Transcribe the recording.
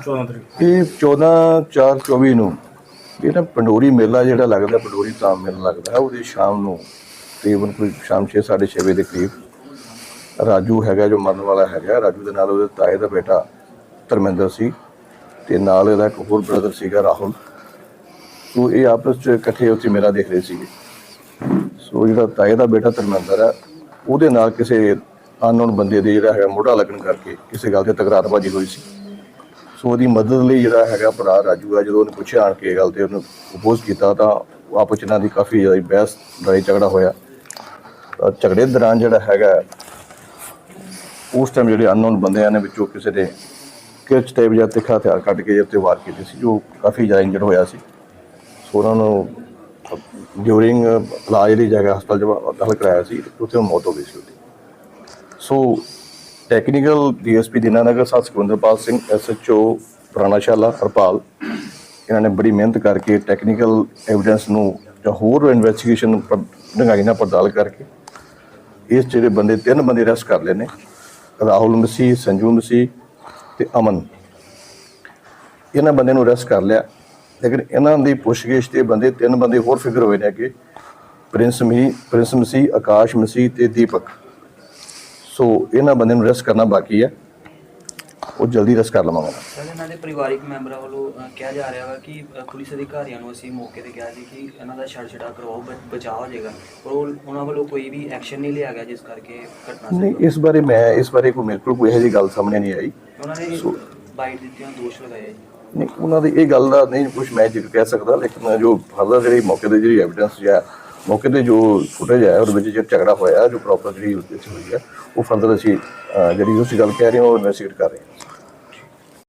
14 ਤਰੀਕ ਇਹ 14 4 24 ਨੂੰ ਇਹ ਨਾ ਪੰਡੋਰੀ ਮੇਲਾ ਜਿਹੜਾ ਲੱਗਦਾ, ਪੰਡੋਰੀ ਧਾਮ ਮੇਲਾ ਲੱਗਦਾ, ਉਹਦੇ ਸ਼ਾਮ ਨੂੰ ਤਕਰੀਬਨ ਕੋਈ ਸ਼ਾਮ 6 6:30 ਵਜੇ ਦੇ ਕਰੀਬ ਰਾਜੂ ਹੈਗਾ ਜੋ ਮਰਨ ਵਾਲਾ ਹੈਗਾ, ਰਾਜੂ ਦੇ ਨਾਲ ਉਹਦੇ ਤਾਏ ਦਾ ਬੇਟਾ ਧਰਮਿੰਦਰ ਸੀ ਤੇ ਨਾਲ ਇਹਦਾ ਇੱਕ ਹੋਰ ਬ੍ਰਦਰ ਸੀਗਾ ਰਾਹੁਲ। ਸੋ ਇਹ ਆਪਸ ਚ ਇਕੱਠੇ ਉੱਥੇ ਮੇਲਾ ਦੇਖ ਰਹੇ ਸੀਗੇ। ਸੋ ਜਿਹੜਾ ਤਾਏ ਦਾ ਬੇਟਾ ਧਰਮਿੰਦਰ ਹੈ, ਉਹਦੇ ਨਾਲ ਕਿਸੇ ਅਨਨੋਨ ਬੰਦੇ ਦੇ ਜਿਹੜਾ ਹੈਗਾ ਮੋਢਾ ਲੱਗਣ ਕਰਕੇ ਕਿਸੇ ਗੱਲ ਤੇ ਤਕਰਾਰਬਾਜ਼ੀ ਹੋਈ ਸੀ। ਸੋ ਉਹਦੀ ਮਦਦ ਲਈ ਜਿਹੜਾ ਹੈਗਾ ਭਰਾ ਰਾਜੂ ਆ, ਜਦੋਂ ਉਹਨੇ ਪੁੱਛਿਆ ਆਣ ਕੇ ਇਹ ਗੱਲ ਤੇ ਉਹਨੂੰ ਅਪੋਜ਼ ਕੀਤਾ ਤਾਂ ਆਪਸ 'ਚ ਇਹਨਾਂ ਦੀ ਕਾਫੀ ਜ਼ਿਆਦਾ ਬਹਿਸ ਲੜਾਈ ਝਗੜਾ ਹੋਇਆ। ਤਾਂ ਝਗੜੇ ਦੌਰਾਨ ਜਿਹੜਾ ਹੈਗਾ, ਉਸ ਟਾਈਮ ਜਿਹੜੇ ਅਨਨੋਨ ਬੰਦਿਆਂ ਨੇ ਵਿੱਚੋਂ ਕਿਸੇ ਨੇ ਕਿਰਚ ਟਾਈਪ ਜਾਂ ਤਿੱਖਾ ਹਥਿਆਰ ਕੱਢ ਕੇ ਉੱਤੇ ਵਾਰ ਕੀਤੇ ਸੀ, ਜੋ ਕਾਫੀ ਜ਼ਿਆਦਾ ਇੰਜਰਡ ਹੋਇਆ ਸੀ। ਸੋ ਉਹਨਾਂ ਨੂੰ ਡਿਊਰਿੰਗ ਇਲਾਜ ਦੀ ਜਗ੍ਹਾ ਹਸਪਤਾਲ ਜਵਾ ਦਾਖਲ ਕਰਾਇਆ ਸੀ ਉੱਥੇ ਉਹ ਮੌਤ ਹੋ ਗਈ ਸੀ ਉਹਦੀ। So technical DSP Dinanagar Sahib Sukhwinderpal Singh SHO Puranashala Harpal ਇਹਨਾਂ ਨੇ ਬੜੀ ਮਿਹਨਤ ਕਰਕੇ ਟੈਕਨੀਕਲ ਐਵੀਡੈਂਸ ਨੂੰ ਜਾਂ ਹੋਰ ਇਨਵੈਸਟੀਗੇਸ਼ਨ ਡੰਗਾਈ ਨਾਲ ਪੜਤਾਲ ਕਰਕੇ ਇਸ ਜਿਹੜੇ ਬੰਦੇ ਤਿੰਨ ਬੰਦੇ ਅਰੈਸਟ ਕਰ ਲਏ ਨੇ। ਰਾਹੁਲ ਮਸੀਹ, ਸੰਜੂ ਮਸੀਹ ਤੇ ਅਮਨ। ਇਹਨਾਂ ਬੰਦੇ ਨੂੰ ਅਰੈਸਟ ਕਰ ਲਿਆ। ਲੇਕਿਨ ਇਹਨਾਂ ਦੀ ਪੁੱਛਗਿੱਛ ਤੇ ਬੰਦੇ ਤਿੰਨ ਬੰਦੇ ਹੋਰ ਫਿਕਰ ਹੋਏ ਨੇ ਕਿ ਪ੍ਰਿੰਸ ਮੀ ਪ੍ਰਿੰਸ ਮਸੀਹ, ਆਕਾਸ਼ ਮਸੀਹ ਤੇ ਦੀਪਕ। ਸੋ ਇਹਨਾਂ ਬੰਦੇ ਨੂੰ ਅਰੈਸਟ ਕਰਨਾ ਬਾਕੀ ਹੈ। ਉਹ ਜਲਦੀ ਅਰੈਸਟ ਕਰ ਲਵਾਂਗਾ। ਸਰ ਇਹਨਾਂ ਦੇ ਪਰਿਵਾਰਿਕ ਮੈਂਬਰਾਂ ਵੱਲੋਂ ਅ, ਕਿਹਾ ਜਾ ਰਿਹਾ ਵਾ ਕਿ ਅ, ਪੁਲਿਸ ਅਧਿਕਾਰੀਆਂ ਨੂੰ ਅਸੀਂ ਮੌਕੇ ਤੇ ਕਿਹਾ ਸੀ ਕਿ ਇਹਨਾਂ ਦਾ ਛੜ ਛੜਾ ਕਰਵਾਓ ਬ- ਬਚਾਅ ਹੋ ਜਾਏਗਾ। ਪਰ ਉਹ ਉਹਨਾਂ ਵੱਲੋਂ ਕੋਈ ਵੀ ਐਕਸ਼ਨ ਨਹੀਂ ਲਿਆ ਗਿਆ ਜਿਸ ਕਰਕੇ ਘਟਨਾ ਨਹੀਂ ਇਸ ਬਾਰੇ ਮੈਂ ਇਸ ਬਾਰੇ ਕੋਈ ਮੇਰੇ ਕੋਲ ਕੋਈ ਇਹੋ ਜਿਹੀ ਗੱਲ ਸਾਹਮਣੇ ਨਹੀਂ ਆਈ। ਉਹਨਾਂ ਨੇ ਬਾਈਟ ਦਿੱਤੀਆਂ ਦੋਸ਼ ਲਗਾਏ ਜੀ। ਨਹੀਂ ਉਹਨਾਂ ਦੀ ਇਹ ਗੱਲ ਦਾ ਨਹੀਂ ਕੁਝ ਮੈਂ ਜ਼ਿਕਰ ਕਹਿ ਸਕਦਾ ਲੇਕਿਨ ਜੋ ਫਰਦਰ ਜਿਹੜੀ ਮੌਕੇ ਤੇ ਜਿਹੜੀ ਐਵੀਡੈਂਸ ਜਾਂ ਮੌਕੇ ਤੇ ਜੋ ਫੁਟੇਜ ਹੈ ਉਹਦੇ ਵਿੱਚ ਜਿਹੜਾ ਝਗੜਾ ਹੋਇਆ, ਜੋ ਪ੍ਰੋਪਰ ਜਿਹੜੀ ਉਹਦੇ ਹੋਈ ਹੈ ਉਹ ਫਰਦਰ ਅਸੀਂ ਜਿਹੜੀ ਤੁਸੀਂ ਗੱਲ ਕਹਿ ਰਹੇ ਹੋ, ਉਹ ਇਨਵੈਸਟੀਗੇਟ ਕਰ ਰਹੇ ਹਾਂ।